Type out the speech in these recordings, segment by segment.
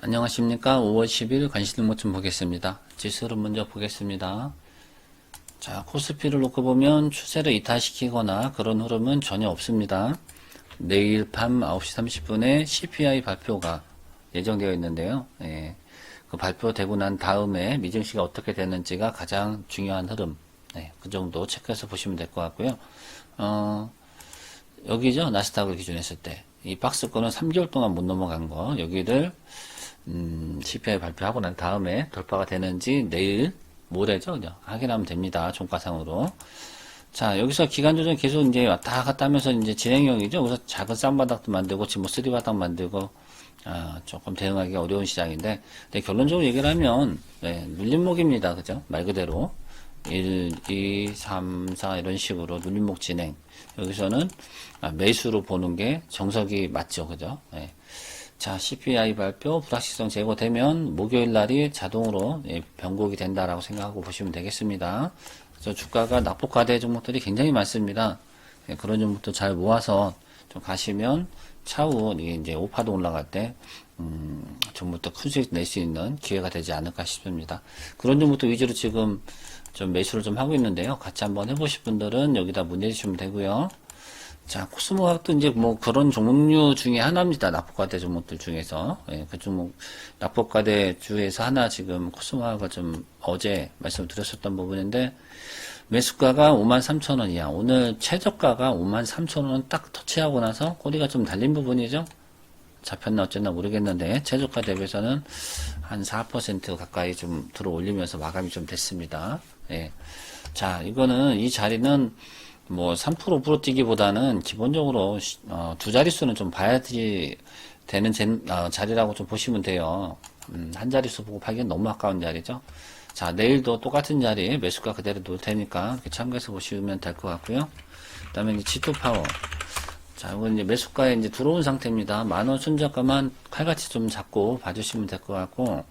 안녕하십니까. 5월 10일 관시등목 좀 보겠습니다. 지수를 먼저 보겠습니다. 자, 코스피를 놓고 보면 추세를 이탈시키거나 그런 흐름은 전혀 없습니다. 내일 밤 9시 30분에 CPI 발표가 예정되어 있는데요. 예, 그 발표되고 난 다음에 미증시가 어떻게 되는지가 가장 중요한 흐름. 예, 그 정도 체크해서 보시면 될 것 같고요. 어, 여기죠. 나스닥을 기준했을 때. 이 박스권은 3개월 동안 못 넘어간 거. 여기를, 음, CPI 발표하고 난 다음에 돌파가 되는지 내일, 모레죠. 그죠? 확인하면 됩니다. 종가상으로. 자, 여기서 기간 조정 계속 이제 왔다 갔다 하면서 이제 진행형이죠. 그래서 작은 쌍바닥도 만들고, 지금 뭐 쓰리바닥 만들고, 아, 조금 대응하기 어려운 시장인데, 근데 결론적으로 얘기를 하면, 네, 눌림목입니다. 그죠? 말 그대로. 1, 2, 3, 4 이런 식으로 눌림목 진행. 여기서는 아, 매수로 보는 게 정석이 맞죠. 그죠? 예. 자, CPI 발표 불확실성 제거되면 목요일 날이 자동으로 예, 변곡이 된다라고 생각하고 보시면 되겠습니다. 그래서 주가가 낙폭과대 종목들이 굉장히 많습니다. 예, 그런 종목도 잘 모아서 좀 가시면 차후 이제 오파도 올라갈 때 음, 종목도 큰 수익 낼 수 있는 기회가 되지 않을까 싶습니다. 그런 종목도 위주로 지금 좀 매수를 좀 하고 있는데요. 같이 한번 해보실 분들은 여기다 문의 주시면 되고요. 자, 코스모학도 이제 뭐 그런 종류 중에 하나입니다. 납폭과대 종목들 중에서. 예, 그 종목, 납폭과대 주에서 하나 지금 코스모학을 좀 어제 말씀드렸었던 부분인데, 매수가가 53,000원이야. 오늘 최저가가 53,000원 딱 터치하고 나서 꼬리가 좀 달린 부분이죠. 잡혔나 어쨌나 모르겠는데, 최저가 대비해서는 한 4% 가까이 좀 들어 올리면서 마감이 좀 됐습니다. 예. 자, 이거는, 이 자리는 뭐 3% 5% 뛰기보다는 기본적으로 시- 어, 두 자릿수는 좀 봐야지 되는 제- 어, 자리라고 좀 보시면 돼요. 음, 한 자릿수 보고 파기엔 너무 아까운 자리죠. 자, 내일도 똑같은 자리에 매수가 그대로 놓을 테니까 이렇게 참고해서 보시면 될 것 같고요. 그 다음에 이제 G2 파워. 자, 이건 이제 매수가에 이제 들어온 상태입니다. 만원 순저가만 칼같이 좀 잡고 봐주시면 될 것 같고,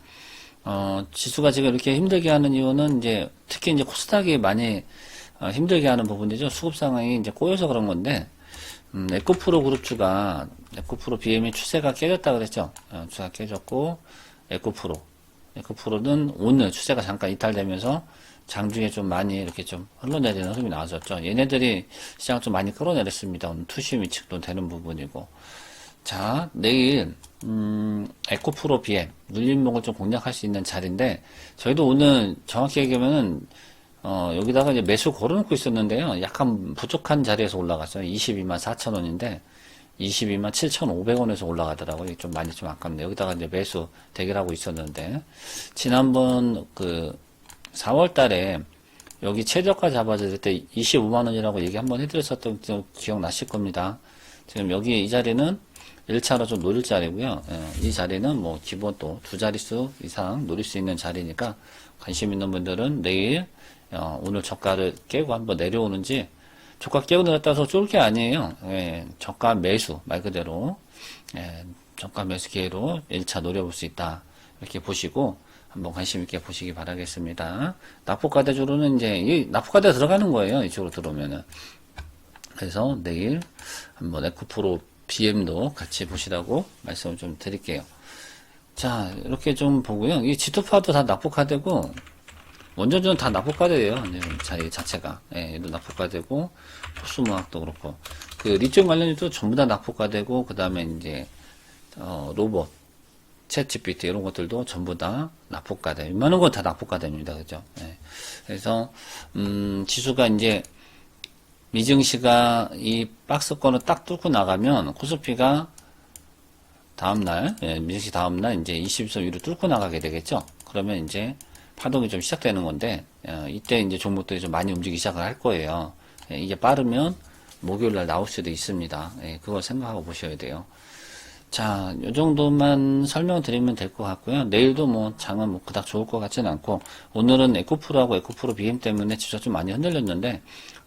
어, 지수가 지금 이렇게 힘들게 하는 이유는 이제 특히 이제 코스닥이 많이 어, 힘들게 하는 부분이죠. 수급 상황이 이제 꼬여서 그런 건데, 음, 에코프로 그룹주가, 에코프로 BM의 추세가 깨졌다 그랬죠. 어, 추세가 깨졌고, 에코프로. 에코프로는 오늘 추세가 잠깐 이탈되면서 장중에 좀 많이 이렇게 좀 흘러내리는 흐름이 나왔었죠. 얘네들이 시장을 좀 많이 끌어내렸습니다. 오늘 투심 위측도 되는 부분이고. 자, 내일, 음, 에코프로 BM, 눌림목을 좀 공략할 수 있는 자리인데, 저희도 오늘 정확히 얘기하면은, 어, 여기다가 이제 매수 걸어놓고 있었는데요. 약간 부족한 자리에서 올라갔어요. 22만 4천 원인데, 22만 7,500원에서 올라가더라고요. 좀 많이 좀 아깝네요. 여기다가 이제 매수 대결하고 있었는데, 지난번 그 4월 달에 여기 최저가 잡아줄 때 25만 원이라고 얘기 한번 해드렸었던 거 기억나실 겁니다. 지금 여기 이 자리는 1차로 좀 노릴 자리고요. 예, 이 자리는 뭐 기본 또 두 자릿수 이상 노릴 수 있는 자리니까 관심 있는 분들은 내일 어, 오늘 저가를 깨고 한번 내려오는지 저가 깨고 내렸다서 쫄 게 아니에요. 예, 저가 매수 말 그대로 예, 저가 매수 기회로 1차 노려볼 수 있다. 이렇게 보시고 한번 관심 있게 보시기 바라겠습니다. 납폭과대주로는 이제 이 납폭과대 들어가는 거예요. 이쪽으로 들어오면은. 그래서 내일 한번 에코프로 BM도 같이 보시라고 말씀을 좀 드릴게요. 자, 이렇게 좀 보고요. 이 G2파도 다 납폭화되고, 원전주는 다 납폭화돼요. 이제 자리 자체가. 예, 얘도 납폭화되고, 포스모학도 그렇고. 그 리튬 관련주도 전부 다 납폭화되고, 그 다음에 이제, 어, 로봇, 챗 GPT 이런 것들도 전부 다 납폭화돼. 웬만한 건다 납폭화됩니다. 그죠? 예. 그래서, 음, 지수가 이제, 미증시가 이 박스권을 딱 뚫고 나가면 코스피가 다음날, 예, 미증시 다음날 이제 20선 위로 뚫고 나가게 되겠죠? 그러면 이제 파동이 좀 시작되는 건데, 어, 이때 이제 종목들이 좀 많이 움직이기 시작을 할 거예요. 예, 이게 빠르면 목요일 날 나올 수도 있습니다. 예, 그걸 생각하고 보셔야 돼요. 자, 요 정도만 설명드리면 될 것 같고요. 내일도 뭐 장은 뭐 그닥 좋을 것 같지는 않고 오늘은 에코프로하고 에코프로 BM 때문에 지수가 좀 많이 흔들렸는데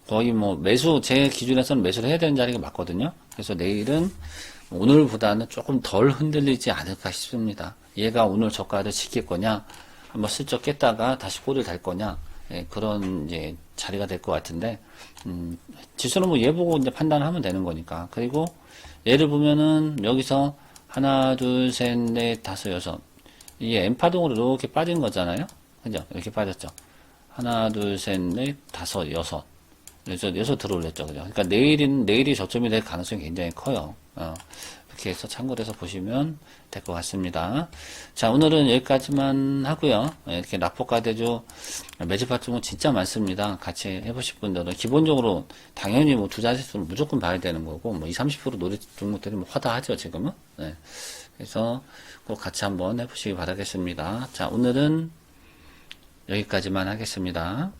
거의 뭐 매수 제 기준에서는 매수를 해야 되는 자리가 맞거든요. 그래서 내일은 오늘보다는 조금 덜 흔들리지 않을까 싶습니다. 얘가 오늘 저가를 지킬 거냐, 한번 슬쩍 깼다가 다시 꼬리를 달 거냐, 예, 그런 이제 자리가 될 것 같은데, 음, 지수는 뭐 얘 보고 이제 판단을 하면 되는 거니까. 그리고 얘를 보면은 여기서 하나, 둘, 셋, 넷, 다섯, 여섯, 이게 N파동으로 이렇게 빠진 거잖아요. 그죠? 이렇게 빠졌죠. 하나, 둘, 셋, 넷, 다섯, 여섯. 여섯, 여섯 들어올렸죠. 그죠? 그러니까 내일은, 내일이 저점이 될 가능성이 굉장히 커요. 어, 이렇게 해서 참고를 해서 보시면 될 것 같습니다. 자, 오늘은 여기까지만 하고요. 예, 이렇게 매집할 종목 진짜 많습니다. 같이 해보실 분들은 기본적으로 당연히 뭐 투자 지수를 무조건 봐야 되는 거고 뭐 20, 30% 노리 종목들이 뭐 허다하죠, 지금은. 네. 그래서 꼭 같이 한번 해보시기 바라겠습니다. 자, 오늘은 여기까지만 하겠습니다.